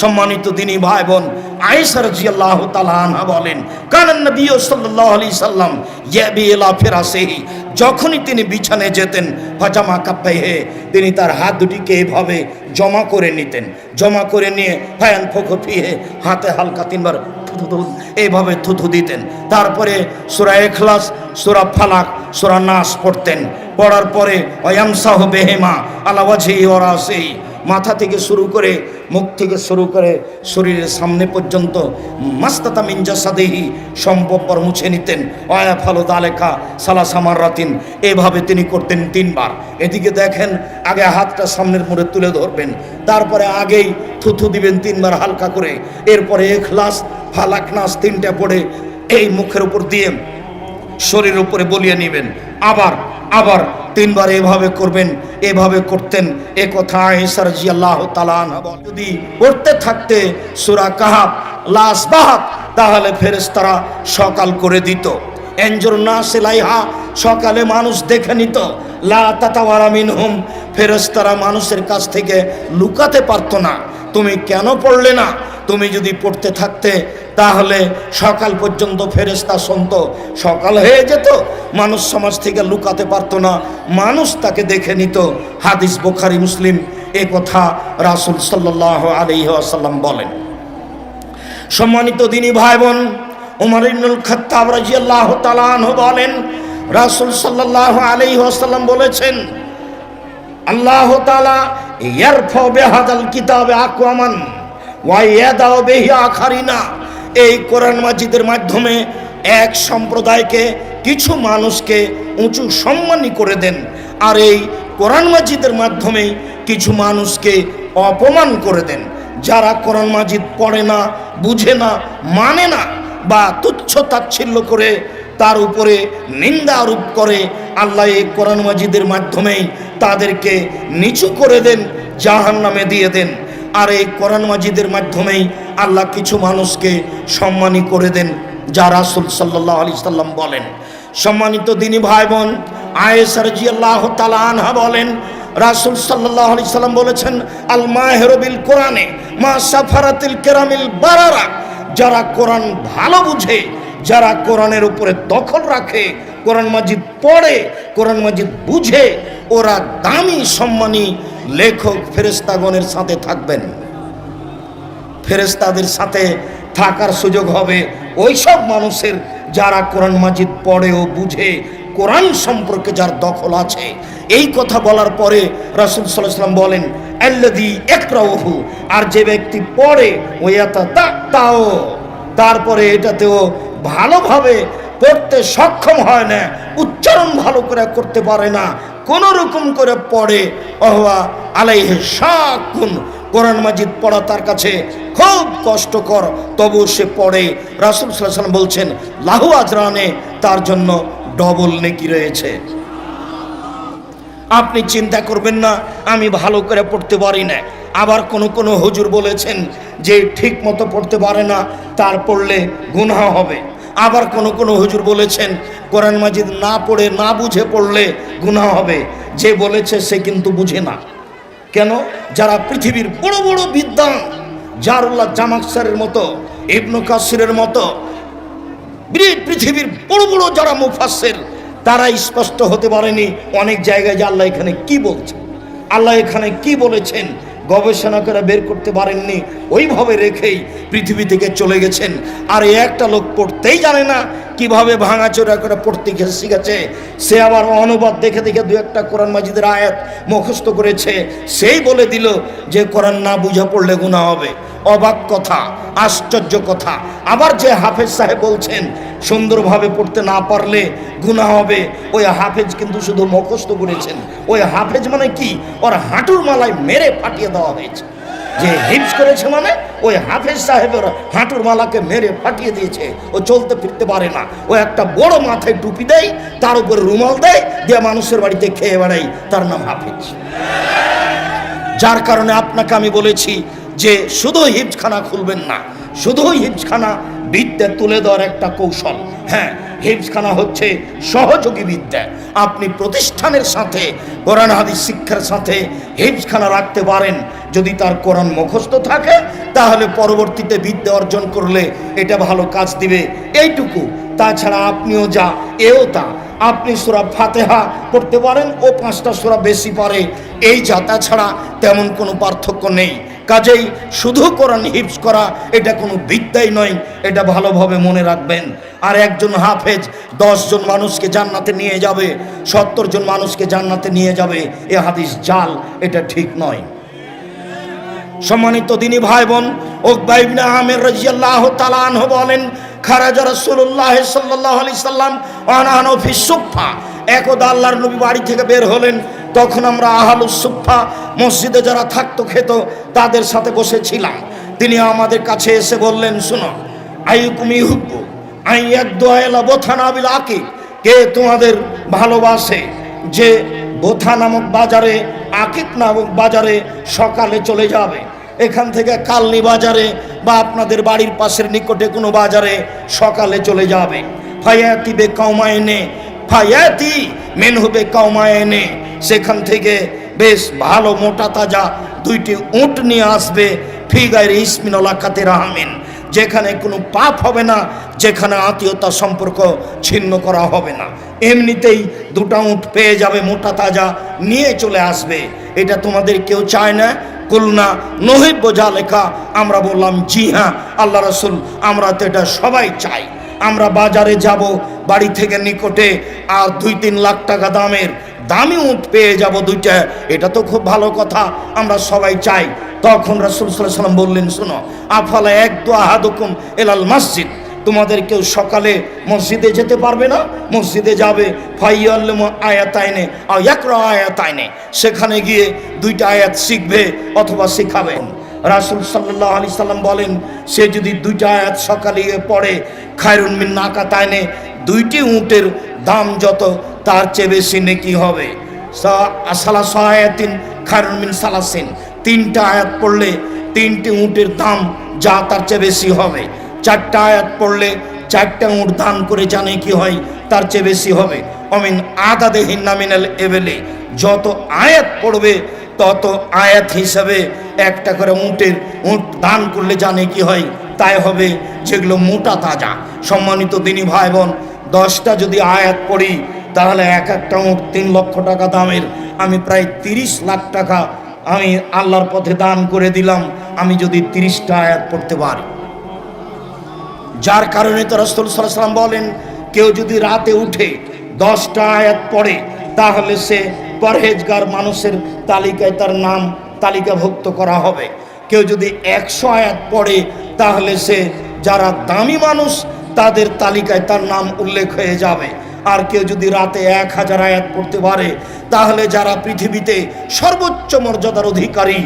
সম্মানিত দিনী ভাই বোন আয়েশা রাদিয়াল্লাহু তাআলা আনহা বলেন, কানান নবী সাল্লাল্লাহু আলাইহি সাল্লাম ইয়াবি ইলা ফিরাসিহি, যখনই তিনি বিছানে যেতেন, ফাজামা কাপ্পাইহে তিনি তার হাত দুটিকে এভাবে জমা করে নিতেন। জমা করে নিয়ে ফায়ান ফোকো ফিহে হাতে হালকা তিনবার থুথু এইভাবে থুথু দিতেন। তারপরে সুরা এখলাস সুরা ফালাক, সুরা নাস পড়তেন। পড়ার পরে অয়ামসাহ বেহেমা আলাওয়াঝি ওরাসেই মাথা থেকে শুরু করে মুখ থেকে শুরু করে শরীরের সামনে পর্যন্ত মাস্তাতা মিনজাসাদেহি সম্ভবপর মুছে নিতেন। অয়া ফালো দালেখা সালা সামার রাতিন এভাবে তিনি করতেন তিনবার। এদিকে দেখেন, আগে হাতটা সামনের মুড়ে তুলে ধরবেন। তারপরে আগেই থুথু দিবেন তিনবার হালকা করে। এরপরে এখলাস, ফালাক নাস তিনটা পড়ে এই মুখের উপর দিয়ে শরীরের উপরে বলিয়ে নেবেন। আবার আবার তিনবার এভাবে করবেন, এভাবে করতেন। এ কথা আয়েশার জি আল্লাহ যদি পড়তে থাকতে সুরা কাহাব লাস বাহাব তাহলে ফেরেশতারা সকাল করে দিত। এঞ্জর না সেলাইহা সকালে মানুষ দেখে নিত। লা তাতাওয়ারা মিনহুম, ফেরেশতারা মানুষের কাছ থেকে লুকাতে পারতো না। তুমি কেন পড়লে না? তুমি যদি পড়তে থাকতে তাহলে সকাল পর্যন্ত ফেরেস্তা শুনত সকাল হয়ে যেত। মানুষ সমাজ থেকে লুকাতে পারতো না। মানুষ তাকে দেখে নিত। হাদিস বোখারি, মুসলিম এ কথা রাসুল সাল্লাহ আলহি আসাল্লাম বলেন। সম্মানিত দিনী ভাই বোন উমর ইবনুল খাত্তাব রাজিয়াল্লাহ তালানহ বলেন, রাসুল সাল্লাহ আলহি আসাল্লাম বলেছেন, আল্লাহ তালা ইয়ারফ বেহাদাল কিতাবে আকওয়ামান ওয়াইয়াদাও বেহি আখারিনা। এই কোরআন মাজিদের মাধ্যমে এক সম্প্রদায়কে, কিছু মানুষকে উঁচু সম্মানী করে দেন। আর এই কোরআন মাজিদের মাধ্যমে কিছু মানুষকে অপমান করে দেন। যারা কোরআন মাজিদ পড়ে না, বুঝে না মানে না বা তুচ্ছ তাচ্ছিল্য করে, তার উপরে নিন্দা আরোপ করে, আল্লাহ এই কোরআন মাজিদের মাধ্যমেই তাদেরকে নিচু করে দেন জাহান নামে দিয়ে দেন। আর এই কোরআন মাজিদের মাধ্যমেই আল্লাহ কিছু মানুষকে সম্মানী করে দেন, যা রাসুল সাল্লাহ আলি সাল্লাম বলেন। সম্মানিত দিনী ভাই বোন আয়েসার জি আল্লাহ আনহা বলেন, রাসুল সাল্লাহ আলি সাল্লাম বলেছেন আল মাহেরবিল কোরআনে, মা সাফারাতিল কেরামিল বারারা, যারা কোরআন ভালো বুঝে, যারা কোরআনের উপরে দখল রাখে, কোরআন মাজিদ পড়ে, কোরআন মাজিদ বুঝে, ওরা দামি সম্মানী লেখক ফেরেস্তাগণের সাথে থাকবেন। ফেরেস্তাদের সাথে থাকার সুযোগ হবে। ওই সব মানুষের যারা কোরআন মাজিদ পড়ে ও বুঝে, কোরআন সম্পর্কে যার দখল আছে, এই কথা বলার পরে রাসুল সাল্লাম বলেন আর যে ব্যক্তি পড়ে ওই তাও তারপরে এটাতেও ভালোভাবে পড়তে সক্ষম হয় না, উচ্চারণ ভালো করে করতে পারে না কোনো রকম করে পড়ে অহবা আলাইহে শাকুন কোরআন মাজিদ পড়া তার কাছে খুব কষ্টকর। তবু সে পড়ে। রাসুল সাল্লাম বলছেন, লাহু আজরানে, তার জন্য ডবল নেকি রয়েছে। আপনি চিন্তা করবেন না, আমি ভালো করে পড়তে পারি না। আবার কোনো কোনো হুজুর বলেছেন যে ঠিক মতো পড়তে পারে না, তার পড়লে গুনাহ হবে। আবার কোনো কোনো হুজুর বলেছেন, কোরআন মাজিদ না পড়ে, না বুঝে পড়লে গুনাহ হবে। যে বলেছে সে কিন্তু বুঝে না। কেন? যারা পৃথিবীর বড় বড় বিদ্যান জারুল্লাহ জামাকসারের মতো, ইবনু কাসিরের মতো পৃথিবীর বড় বড় যারা মুফাসের তারা স্পষ্ট হতে পারেনি অনেক জায়গায় যে আল্লাহ এখানে কি বলছে আল্লাহ এখানে কি বলেছেন, গবেষণা করে বের করতে পারেননি, ওইভাবে রেখেই পৃথিবী থেকে চলে গেছেন। আর একটা লোক পড়তেই জানে না কীভাবে ভাঙাচোরা করে পড়তে শিখেছে সে আবার অনুবাদ দেখে দেখে দু একটা কোরআন মাজিদের আয়াত মুখস্থ করেছে। সেই বলে দিল যে কোরআন না বুঝে পড়লে গুণা হবে। অবাক কথা, আশ্চর্য কথা। আবার যে হাফেজ সাহেব বলছেন, সুন্দরভাবে পড়তে না পারলে গুণা হবে। ওই হাফেজ কিন্তু শুধু মুখস্থ করেছেন। ওই হাফেজ মানে কি? ওর হাঁটুর মালায় মেরে ফাটিয়ে দেওয়া হয়েছে। যে হিপস করেছে মানে ওই হাফেজ সাহেবের হাঁটুর মালাকে মেরে ফাটিয়ে দিয়েছে। ও চলতে ফিরতে পারে না। ও একটা বড় মাথায় টুপি দেয়, তার উপরে রুমাল দেয়, দিয়ে মানুষের বাড়িতে খেয়ে বেড়াই তার নাম হাফেজ। যার কারণে আপনাকে আমি বলেছি যে শুধু হিপসখানা খুলবেন না শুধু হিপসখানা বিদ্যা তুলে দেওয়ার একটা কৌশল। হ্যাঁ হিপসখানা হচ্ছে সহযোগী বিদ্যা। আপনি প্রতিষ্ঠানের সাথে, কোরআন, হাদিস, শিক্ষার সাথে হিপসখানা রাখতে পারেন। যদি তার কোরআন মুখস্থ থাকে, তাহলে পরবর্তীতে বিদ্যা অর্জন করলে এটা ভালো কাজ দিবে। এইটুকু। তাছাড়া আপনিও যা, এও তা। আপনি সুরা ফাতেহা পড়তে পারেন, ও পাঁচটা সুরা বেশি পারে। এই যা, তাছাড়া তেমন কোনো পার্থক্য নেই। কাজেই শুধু কোরআন হিপস করা, এটা কোনো বিদ্যাই নয়, এটা ভালোভাবে মনে রাখবেন। আর একজন হাফেজ জন মানুষকে জান্নাতে নিয়ে যাবে সত্তর জন মানুষকে জান্নাতে নিয়ে যাবে, এ হাদিস জাল, এটা ঠিক নয়। সম্মানিত দিনী ভাই বোন ওকবাইবনে আমের রাজিয়াল্লাহ তালান বলেন, খারাজা রাসূলুল্লাহ সাল্লাল্লাহু আলাইহি সাল্লাম অনানো ফি সুফা একদা আল্লাহর নবী বাড়ি থেকে বের হলেন তখন আমরা আহালুস সুফা মসজিদে যারা থাকতো, খেত, তাদের সাথে বসেছিলাম। তিনি আমাদের কাছে এসে বললেন, শুনো আইকুম ইহুব্বু আই এক দোয়ালা বোথানা বিল আকিক কে তোমাদের ভালোবাসে যে বোথা নামক বাজারে, আকিক নামক বাজারে সকালে চলে যাবে? এখান থেকে কালনি বাজারে বা আপনাদের বাড়ির পাশের নিকটে কোনো বাজারে সকালে চলে যাবে। ফায়াতি বে কৌমায়নে ফায়াতি মেন হবে কাউমায় এনে সেখান থেকে বেশ ভালো মোটা তাজা দুইটি উট নিয়ে আসবে ফিগাইর ইসমিনলা কাতের আহমেন। যেখানে কোনো পাপ হবে না, যেখানে আত্মীয়তা সম্পর্ক ছিন্ন করা হবে না। এমনিতেই দুটা উঁট পেয়ে যাবে মোটা তাজা, নিয়ে চলে আসবে। এটা তোমাদের কেউ চায় না? কুলনা নহিব বোঝা লেখা আমরা বললাম, জি হ্যাঁ আল্লাহ রসুল, আমরা তো এটা সবাই চাই। আমরা বাজারে যাব, বাড়ি থেকে নিকটে, আর দুই তিন লাখ টাকা দামের দামি উঠ পেয়ে যাব দুইটা। এটা তো খুব ভালো কথা, আমরা সবাই চাই। তখন রাসুল সাল্লাম বললেন, শোনো, আফালা এক দু আহাদুকুম এলাল মসজিদ। তোমাদের কেউ সকালে মসজিদে যেতে পারবে না? মসজিদে যাবে, ফাইয়াল্লেম আয়াত আয়াত আইনে সেখানে গিয়ে দুইটা আয়াত শিখবে অথবা শিখাবেন রাসুল সাল্লাহ আলি সাল্লাম বলেন, সে যদি দুইটা আয়াত সকালে পড়ে, খায়রুন মিন নাকা তাইনে দুইটি উঁটের দাম যত, তার চেয়ে বেশি নেকি হবে। সালা সহায়াতিন খায়রুন মিন সালাসিন, তিনটা আয়াত পড়লে তিনটি উঁটের দাম যা তার চেয়ে বেশি হবে। চারটা আয়াত পড়লে চারটা উঁট দান করে জানে কি হয়, তার চেয়ে বেশি হবে। অমিন আদা দেহিন নামিনাল এবেলে, যত আয়াত পড়বে তত আয়াত হিসাবে একটা করে উঁটের উঁট দান করলে জানে কি হয়? তাই হবে যেগুলো মোটা তাজা। সম্মানিত দিনী ভাই বোন দশটা যদি আয়াত পড়ি, তাহলে এক একটা উঁট তিন লক্ষ টাকা দামের। আমি প্রায় তিরিশ লাখ টাকা আমি আল্লাহর পথে দান করে দিলাম। আমি যদি তিরিশটা আয়াত পড়তে পারি। যার কারণে তো রসুল সাল্লাম বলেন, কেউ যদি রাতে উঠে দশটা আয়াত পড়ে, তাহলে সে পরহেজগার মানুষের তালিকায় তার নাম তালিকাভুক্ত করা হবে। কেউ যদি একশো আয়াত পড়ে, তাহলে সে যারা দামি মানুষ, তাদের তালিকায় তার নাম উল্লেখ হয়ে যাবে। আর কেউ যদি রাতে এক হাজার আয়াত পড়তে পারে, তাহলে যারা পৃথিবীতে সর্বোচ্চ মর্যাদার অধিকারী,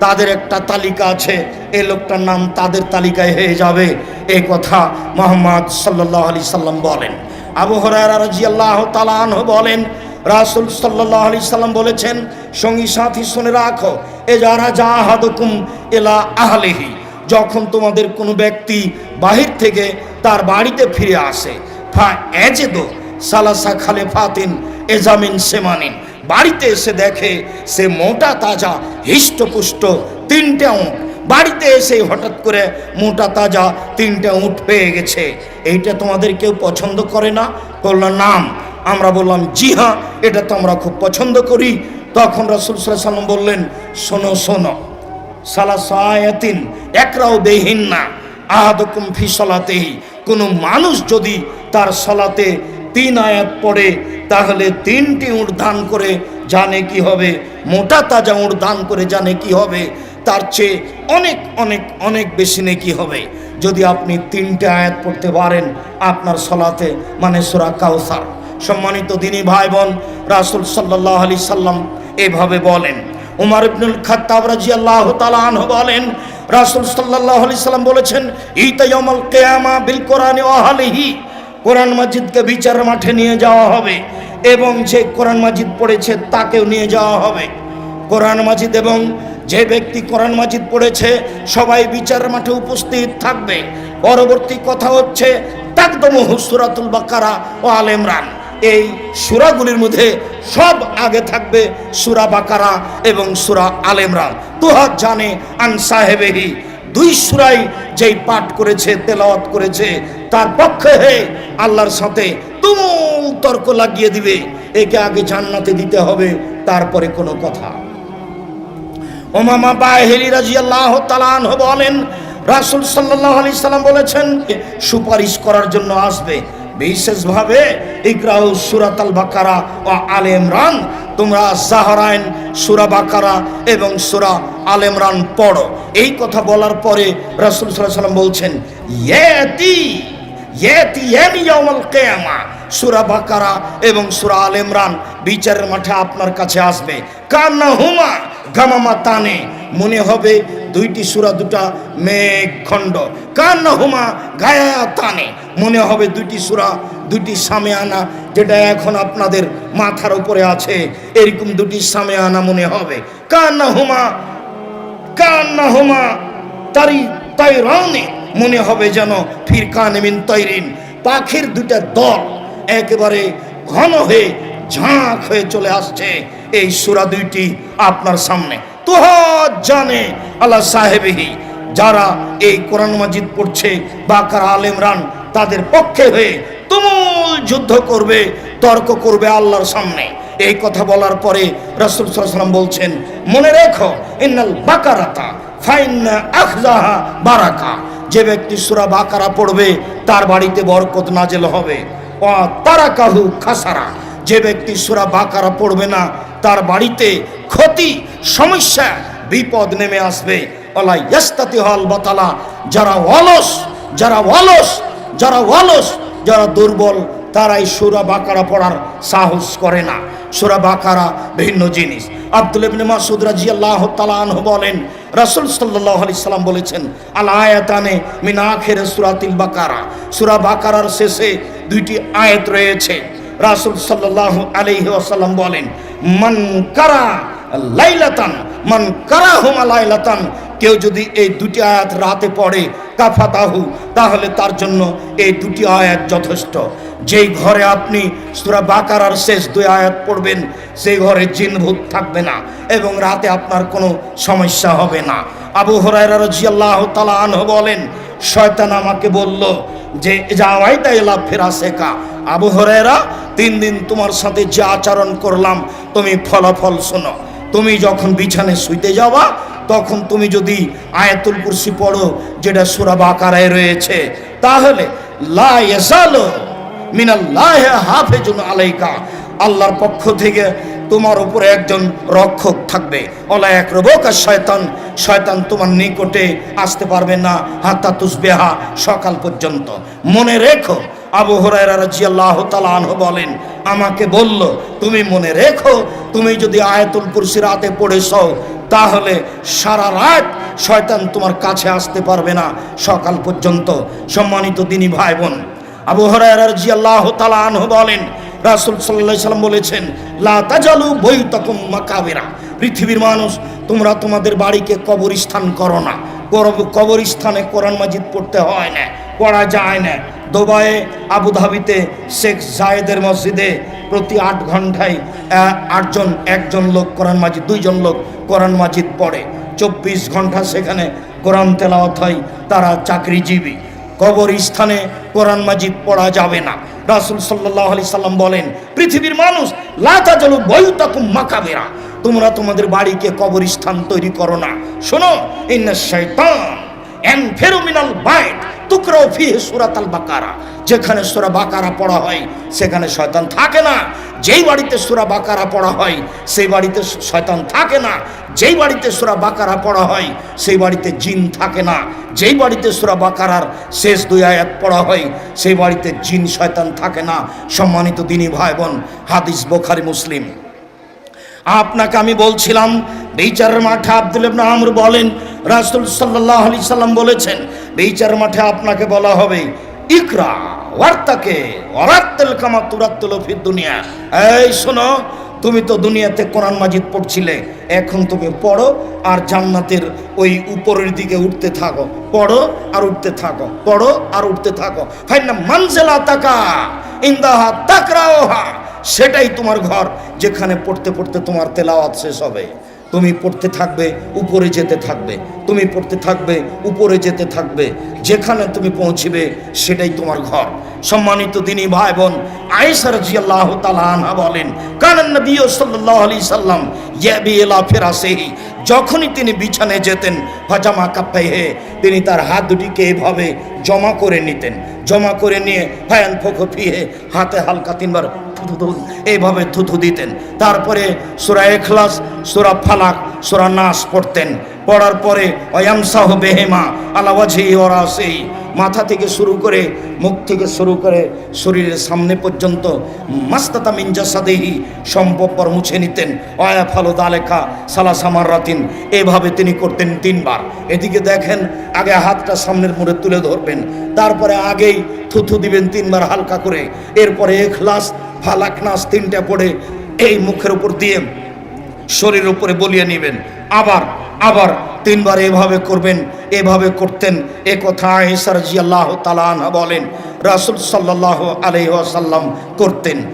তাদের একটা তালিকা আছে। এই লোকটার নাম তাদের তালিকায় হয়ে যাবে। এই কথা মোহাম্মদ সাল্লাহ আলি সাল্লাম বলেন। আবু হরাজি আল্লাহ তালান বলেন রাসুল সাল্লাহ আলি সাল্লাম বলেছেন, সঙ্গী সাথী শুনে রাখো এ যারা যা হাদকুম এলা আহলেহি, যখন তোমাদের কোনো ব্যক্তি বাহির থেকে তার বাড়িতে ফিরে আসে, ফা এজেদো সালাসা খালে ফাতিন এজামিন সেমানিন, বাড়িতে এসে দেখে সে মোটা তাজা হিষ্টপুষ্ট তিনটে উঁট, বাড়িতে এসে হঠাৎ করে মোটা তাজা তিনটে উঁট পেয়ে গেছে, এইটা তোমাদের কেউ পছন্দ করে না? বলল, নাম আমরা বললাম জি হ্যাঁ এটা তো আমরা খুব পছন্দ করি। তখন রাসুল সাল্লাম বললেন, শোনো শোনো সালা সায়াতিন একরাও দেহীন না। আহাদকুম ফি সলাতেই কোনো মানুষ যদি তার সলাতে তিন আয়াত পড়ে, তাহলে তিনটি উঁট দান করে জানে কি হবে, মোটা তাজা উঁট দান করে জানে কি হবে, তার চেয়ে অনেক অনেক অনেক বেশি নেকি হবে। যদি আপনি তিনটে আয়াত পড়তে পারেন, আপনার সলাতে মানে সোরা কাউসার। সম্মানিত দিনী ভাই বোন রাসুল সাল্লাহ আলি সাল্লাম এভাবে বলেন। উমার ইবনুল খাত্তাব রাজিয়াল্লাহু তাআলা আনহু বলেন, রাসূল সাল্লাল্লাহু আলাইহি সাল্লাম বলেছেন ইতায়ামাল কিয়ামা বিল কোরআনি ওয়া আহলিহি কোরআন মাজিদকে বিচার মাঠে নিয়ে যাওয়া হবে এবং যে কোরআন মাজিদ পড়েছে তাকেও নিয়ে যাওয়া হবে। কোরআন মাজিদ এবং যে ব্যক্তি কোরআন মাজিদ পড়েছে সবাই বিচারের মাঠে উপস্থিত থাকবে। পরবর্তী কথা হচ্ছে তাকদম হুসুরাতুল বাকারা ও আল ইমরান। এই সুরাগুলির মধ্যে সব আগে থাকবে সুরা বাকারা এবং সুরা আল ইমরান। তুহাত জানে আন সাহেবেহি, দুই সুরাই যেই পাঠ করেছে, তেলাওয়াত করেছে, তার পক্ষে হে আল্লাহর সাথে তুমুল তর্ক লাগিয়ে দিবে। একে আগে জান্নাতে দিতে হবে, তারপরে কোনো কথা। ওমামা বাহেলি রাজিয়াল্লাহ তালান বলেন, রাসুল সাল্লাহ আলি সাল্লাম বলেছেন সুপারিশ করার জন্য আসবে। বিশেষভাবে ইকরাউ সুরাত আল বাকারা ও আল ইমরান। তোমরা জাহরাইন সুরা বাকারা এবং সুরা আল ইমরান পড়ো। এই কথা বলার পরে রাসুল সাল্লাম বলছেন, ইয়েতি ইয়েতি ইয়াউমাল কিয়ামা। সুরা বাকারা এবং সুরা আল ইমরান বিচারের মাঠে আপনার কাছে আসবে। কান্না হুমা গামামা তানে মনে হবে দুইটি সুরা, দুটা মেঘ খণ্ড। কান্না হুমা গায়া তানে মনে হবে দুইটি সুরা দুটি সামে আনা যেটা এখন আপনাদের মাথার উপরে আছে। এরকম দুটি সামে আনা মনে হবে। কান্না হুমা কান্না হুমা তারি তাই রনে মনে হবে যেন ফিরকান মিন তৈরিন পাখির দুটা দল একেবারে ঘন হয়ে ঝাঁক হয়ে চলে আসছে। এই সুরা দুইটি আপনার সামনে। তোহ জানে আল্লাহ সাহেবেহি, যারা এই কোরআন মাজিদ পড়ছে বা কারা আল ইমরান, তাদের পক্ষে হয়ে তুমুল যুদ্ধ করবে, তর্ক করবে আল্লাহর সামনে। এই কথা বলার পরে রাসুল সাল্লাম বলছেন, মনে রেখো বারাকা। যে ব্যক্তি সুরা বাকারা পড়বে, তার বাড়িতে বরকত নাজেল হবে। তারা কাহু খাসারা। যে ব্যক্তি সুরা বাকারা পড়বে না তার বাড়িতে ক্ষতি, সমস্যা, বিপদ নেমে আসবে। ইয়াস্তাতি হল বতালা, যারা অলস যারা অলস যারা অলস, যারা দুর্বল, তারাই সুরা বাকারা পড়ার সাহস করে না। সুরা বাকারা ভিন্ন জিনিস। আব্দুল মাসুদ রাদিয়াল্লাহু তাআলা আনহু বলেন, রাসূল সাল্লাল্লাহু আলাইহি সাল্লাম বলেছেন, আল আয়াতানে মিন সূরাতিল বাকারা। সূরা বাকারার শেষে দুইটি আয়াত রয়েছে। রাসূল আলাইহি ওয়াসাল্লাম বলেন মান কারা লাইলাতান, মান কারাহুমা লাইলাতান, কেউ যদি এই দুটি আয়াত রাতে পড়ে কাফাতাহু, তাহলে তার জন্য এই দুটি আয়াত যথেষ্ট। যেই ঘরে আপনি সুরা বাকারার শেষ দুই আয়াত পড়বেন, সেই ঘরে জিনভূত থাকবে না এবং রাতে আপনার কোনো সমস্যা হবে না। আবু হরাইরা রাজিয়াল্লাহ তালা আনহ বলেন, শয়তান আমাকে বলল যে, যাওয়াই তাই লাভ ফেরা শেখা আবু হরাইরা তিন দিন তোমার সাথে যে আচরণ করলাম, তুমি ফলাফল শোনো। তুমি যখন বিছানে শুইতে যাওয়া তখন তুমি যদি আয়াতুল কুরসি পড়ো, যেটা সুরা বাকারায় রয়েছে, তাহলে লা ইয়াসালু মিনাল্লাহ হাফেজুন আলাইকা। আল্লাহর পক্ষ থেকে তোমার উপরে একজন রক্ষক থাকবে। অলা এক রবকা শয়তান শয়তান তোমার নিকটে আসতে পারবে না, হাত্তা তুসবেহা সকাল পর্যন্ত। মনে রেখো আবু হরাইরা বলেন, আমাকে বলল, তুমি মনে রেখো, তুমি যদি আয়াতুল কুরসি রাতে পড়েছ, তাহলে সারা রাত শয়তান তোমার কাছে আসতে পারবে না। সকাল পর্যন্ত সম্মানিত দিনী ভাই বোন আবু হরাইরা রাজিয়াল্লাহ তালাহ বলেন, রাসুল সাল্লাম বলেছেন বৈতকুম মাকাবেরা। পৃথিবীর মানুষ, তোমরা তোমাদের বাড়িকে কবরস্থান করো না। কবরস্থানে কোরআন মাজিদ পড়তে হয় না। পড়া যায় না। দুবাইয়ে আবুধাবিতে শেখ জায়েদের মসজিদে প্রতি আট ঘন্টায় আটজন, একজন লোক কোরআন মাজিদ, দুইজন লোক কোরআন মাজিদ পড়ে। চব্বিশ ঘণ্টা সেখানে কোরআন তেলাওয়াত হয়, তারা চাকরিজীবী। কবর স্থানে কোরআন মাজিদ পড়া যাবে না। রাসুল সাল্লাহ আলি সাল্লাম বলেন, পৃথিবীর মানুষ লাতা জলু বয়ুতাকুম মাকাবেরা। তোমরা তোমাদের বাড়িকে কবরস্থান তৈরি করো না। শোনো ইন্না শয়তান এন ফেরুমিনাল বাইট টুকরো ফি সুরাতাল বাকারা। যেখানে সুরা বাকারা পড়া হয়, সেখানে শয়তান থাকে না। যেই বাড়িতে সুরা বাকারা পড়া হয়, সেই বাড়িতে শয়তান থাকে না। যেই বাড়িতে সুরা বাকারা পড়া হয়, সেই বাড়িতে জিন থাকে না। যেই বাড়িতে সুরা বাকারার শেষ দুই আয়াত পড়া হয়, সেই বাড়িতে জিন, শয়তান থাকে না। সম্মানিত দিনী ভাই বোন হাদিস বোখারি মুসলিম। আপনাকে আমি বলছিলাম, বিচারের মাঠে আব্দুল আমর বলেন, রাসূল সাল্লাল্লাহু আলাইহি সাল্লাম বলেছেন বিচারের মাঠে আপনাকে বলা হবে, ইকরা, ওয়ার্তাকে, ওয়ারাত্তাল কামা তুরাত্তুল ফিদ দুনিয়া। এই শোনো, তুমি তো দুনিয়াতে কোরআন মাজিদ পড়ছিলে, এখন তুমি পড়ো আর জান্নাতের ওই উপরের দিকে উঠতে থাকো। পড়ো আর উঠতে থাকো, পড়ো আর উঠতে থাকো। ফাইনা মানজেলা তাকা, ইন্দাহা তাকরাওহা সেটাই তোমার ঘর, যেখানে পড়তে পড়তে তোমার তেলাওয়াত শেষ হবে। তুমি পড়তে থাকবে, উপরে যেতে থাকবে। তুমি পড়তে থাকবে, উপরে যেতে থাকবে। যেখানে তুমি পৌঁছবে, সেটাই তোমার ঘর। সম্মানিত দিনী ভাই বোন আয়েশা রাদিয়াল্লাহু তাআলা আনহা বলেন নবী আলাইহি সাল্লাম ইয়াবি যখনই তিনি বিছানায় যেতেন ফাজামা কাপ্পাইহে তিনি তার হাত দুটিকে এভাবে জমা করে নিতেন। জমা করে নিয়ে ফায়ান ফোকো ফিহে হাতে হালকা তিনবার থুথু এইভাবে থুথু দিতেন। তারপরে সুরা এখলাস সুরা ফালাক, সুরা নাস পড়তেন। পড়ার পরে অয়ামসাহ বেহেমা আলাওয়াজি ওরাসেই মাথা থেকে শুরু করে মুখ থেকে শুরু করে শরীরের সামনে পর্যন্ত মাস্তাতা মিনজাসাদেহি সম্পর্পর মুছে নিতেন। অয়া ফালো দালেখা সালাসামার রাতিন এভাবে তিনি করতেন তিনবার। এদিকে দেখেন, আগে হাতটা সামনের মুড়ে তুলে ধরবেন। তারপরে আগেই থুথু দিবেন তিনবার হালকা করে। এরপরে এখলাস ফালাক নাস তিনটা পড়ে এই মুখের উপর দিয়ে শরীরের উপরে বলিয়ে নেবেন। আবার আবার তিনবার এভাবে করবেন, এভাবে করতেন। এ কথা আয়েশা রাদিয়াল্লাহু তাআলা আনহা বলেন, রাসূল সাল্লাল্লাহু আলাইহি ওয়াসাল্লাম করতেন।